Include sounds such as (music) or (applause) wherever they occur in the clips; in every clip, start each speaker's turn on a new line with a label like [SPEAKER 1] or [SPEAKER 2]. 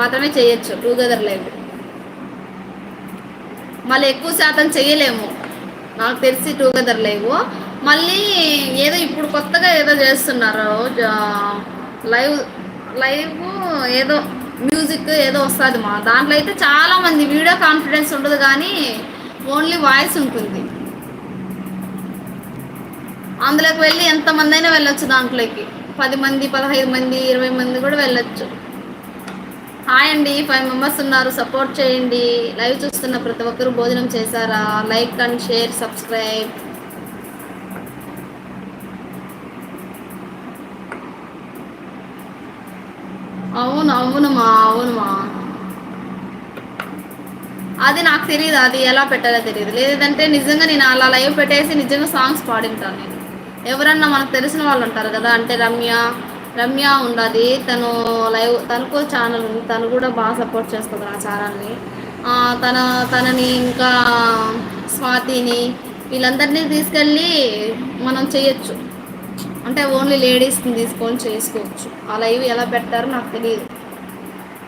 [SPEAKER 1] మాత్రమే చేయొచ్చు together live మళ్ళీ ఎక్కువ శాతం చేయలేము. నాకు తెలిసి టూగెదర్ లైవ్. మళ్ళీ ఏదో ఇప్పుడు కొత్తగా ఏదో చేస్తున్నారు లైవ్ లైవ్ ఏదో మ్యూజిక్ ఏదో వస్తుంది మా దాంట్లో అయితే చాలా మంది వీడియో కాన్ఫిడెన్స్ ఉండదు కానీ ఓన్లీ వాయిస్ ఉంటుంది. అందులోకి వెళ్ళి ఎంతమంది అయినా వెళ్ళొచ్చు దాంట్లోకి. పది మంది పదహైదు మంది ఇరవై మంది కూడా వెళ్ళొచ్చు. హాయ్ అండి. ఫైవ్ మెంబర్స్ ఉన్నారు. సపోర్ట్ చేయండి. లైవ్ చూస్తున్న ప్రతి ఒక్కరు భోజనం చేశారా? Like and share subscribe. అవును అవునుమా అవునుమా అది నాకు తెలియదు అది ఎలా పెట్టాలో తెలియదు లేదంటే నిజంగా నేను అలా లైవ్ పెట్టేసి నిజంగా సాంగ్స్ పాడింటాను నేను. ఎవరన్నా మనకు తెలిసిన వాళ్ళు ఉంటారు కదా అంటే రమ్య రమ్య ఉండదు. తను లైవ్ తనకు ఛానల్ ఉంది. తను కూడా బాగా సపోర్ట్ చేస్తుంది నా ఛానల్ని తన తనని ఇంకా స్వాతిని వీళ్ళందరినీ తీసుకెళ్ళి మనం చేయొచ్చు. అంటే ఓన్లీ లేడీస్ని తీసుకొని చేసుకోవచ్చు. ఆ లైవ్ ఎలా పెట్టారో నాకు తెలియదు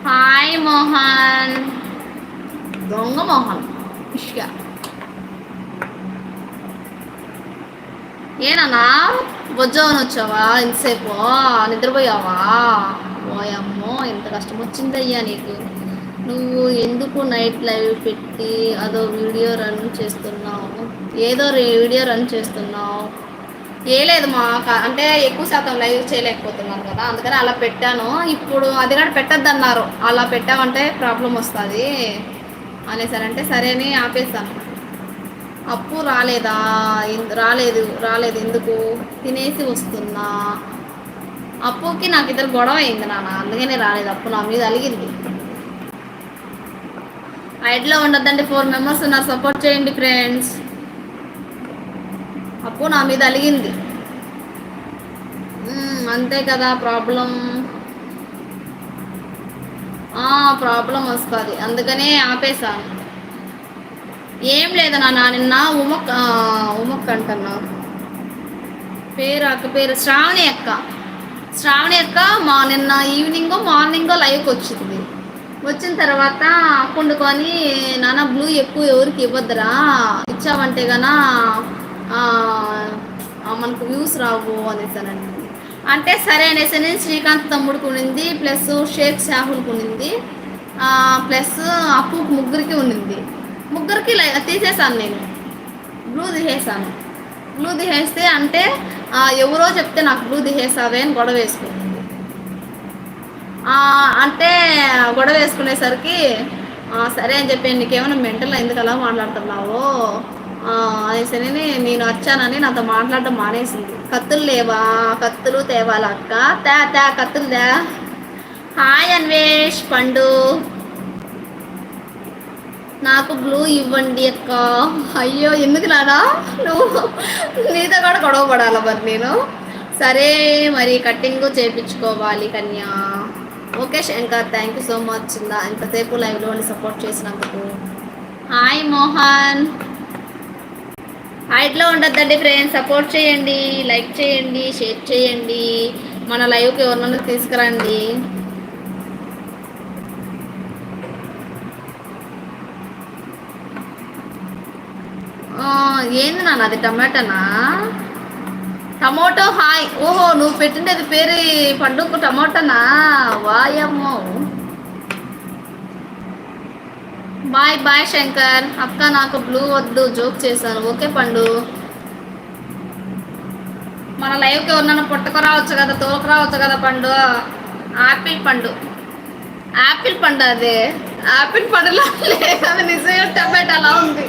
[SPEAKER 1] హాయ్ మోహన్. దొంగ మోహన్. ఇష్క ఏనన్నా వజ్జవని వచ్చావా? ఇంతసేపు? నిద్రపోయావా? ఓయమ్మో ఎంత కష్టం వచ్చిందయ్యా నీకు. నువ్వు ఎందుకు నైట్ లైవ్ పెట్టి అదో వీడియో రన్ చేస్తున్నావు? ఏదో వీడియో రన్ చేస్తున్నావు? ఏ లేదు మా అంటే ఎక్కువ శాతం లైవ్ చేయలేకపోతున్నాను కదా అందుకని అలా పెట్టాను. ఇప్పుడు అది కూడా పెట్టద్దు అన్నారు అలా పెట్టామంటే ప్రాబ్లం వస్తుంది అనేసారంటే సరే అని ఆపేసాను. అప్పు రాలేదా? రాలేదు రాలేదు ఎందుకు? తినేసి వస్తున్నా. అప్పుకి నాకు ఇద్దరు గొడవ అయింది నాన్న. అందుకనే రాలేదు అప్పు నా మీద అలిగింది. ఐడ్లో ఉండద్దండి. ఫోర్ మెంబర్స్ ఉన్నారు. సపోర్ట్ చేయండి ఫ్రెండ్స్. అప్పు నా మీద అలిగింది. అంతే కదా ప్రాబ్లం. ప్రాబ్లం వస్తుంది. అందుకనే ఆపేశాను. ఏం లేదన్నా నా నిన్న ఉమక్ ఉమక్ అంటున్నా. పేరు అక్క పేరు శ్రావణి అక్క. శ్రావణి అక్క మా నిన్న ఈవినింగ్ మార్నింగ్ లైవ్కి వచ్చింది. వచ్చిన తర్వాత అక్కుండుకొని నాన్న బ్లూ ఎక్కువ ఎవరికి ఇవ్వద్దురా ఇచ్చావంటే గనా మనకు వ్యూస్ రావు అనేసానండి అంటే సరే అనేసి నేను శ్రీకాంత్ తమ్ముడు ఉండింది ప్లస్ షేక్ షాహుల్ ఉండింది ప్లస్ అప్పు ముగ్గురికి ఉండింది ముగ్గురికి తీసేసాను నేను. బ్లూ తీసేసాను బ్లూ తీసేస్తే అంటే ఎవరో చెప్తే నాకు బ్లూ తీసేసావే అని గొడవ వేసుకుంది. అంటే గొడవ వేసుకునేసరికి సరే అని చెప్పి నీకేమైనా మెంటల్ ఎందుకు అలా మాట్లాడుతున్నావు అనేసరి నేను వచ్చానని నాతో మాట్లాడడం మానేసింది. కత్తులు లేవా? కత్తులు తేవాలక్క తే తే కత్తులు తే. హాయ్ అన్వేష్ పండు. నాకు బ్లూ ఇవ్వండి అక్క. అయ్యో ఎందుకు నానా? నువ్వు నీతో కూడా గొడవ పడాలా మరి నేను? సరే మరి కట్టింగ్ చేయించుకోవాలి కన్యా. Okay Shankar thank you so much ఇందా ఇంతసేపు లైవ్లో సపోర్ట్ చేసినందుకు. హాయ్ మోహన్. హైట్లో ఉండద్దండి ఫ్రెండ్స్ సపోర్ట్ చేయండి లైక్ చేయండి షేర్ చేయండి. మన లైవ్కి ఎవరినైనా తీసుకురండి. ఏంది నాన్న అది టమాటానా? Tomato hi. ఓహో నువ్వు పెట్టిండేది పేరు పండుగ టమాటానా? వాయమ్మో. Bye bye Shankar. అక్క నాకు బ్లూ వద్దు జోక్ చేశాను ఓకే పండు. మన లైవ్కి ఉన్నాను పుట్టకు రావచ్చు కదా తోలకు రావచ్చు కదా పండు? ఆపిల్ పండు. ఆపిల్ పండు అదే. ఆపిల్ పండులో (laughs) లేదు అది నిజమే టమాటా అలా ఉంది.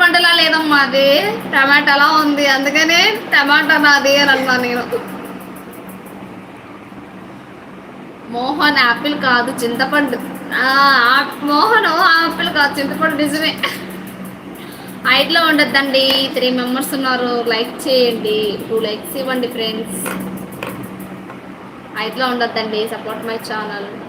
[SPEAKER 1] పంటలా లేదమ్మా అది. టమాటాలా ఉంది. అందుకనే టమాటా నాది అని అన్నా నేను. మోహన్ యాపిల్ కాదు చింతపండు. మోహన్ ఆపిల్ కాదు చింతపండు నిజమే. హైట్లో ఉండొద్దండి. త్రీ మెంబర్స్ ఉన్నారు. లైక్ చేయండి. టూ లైక్స్ ఇవ్వండి ఫ్రెండ్స్. హైట్లో ఉండొద్దండి. Support my channel.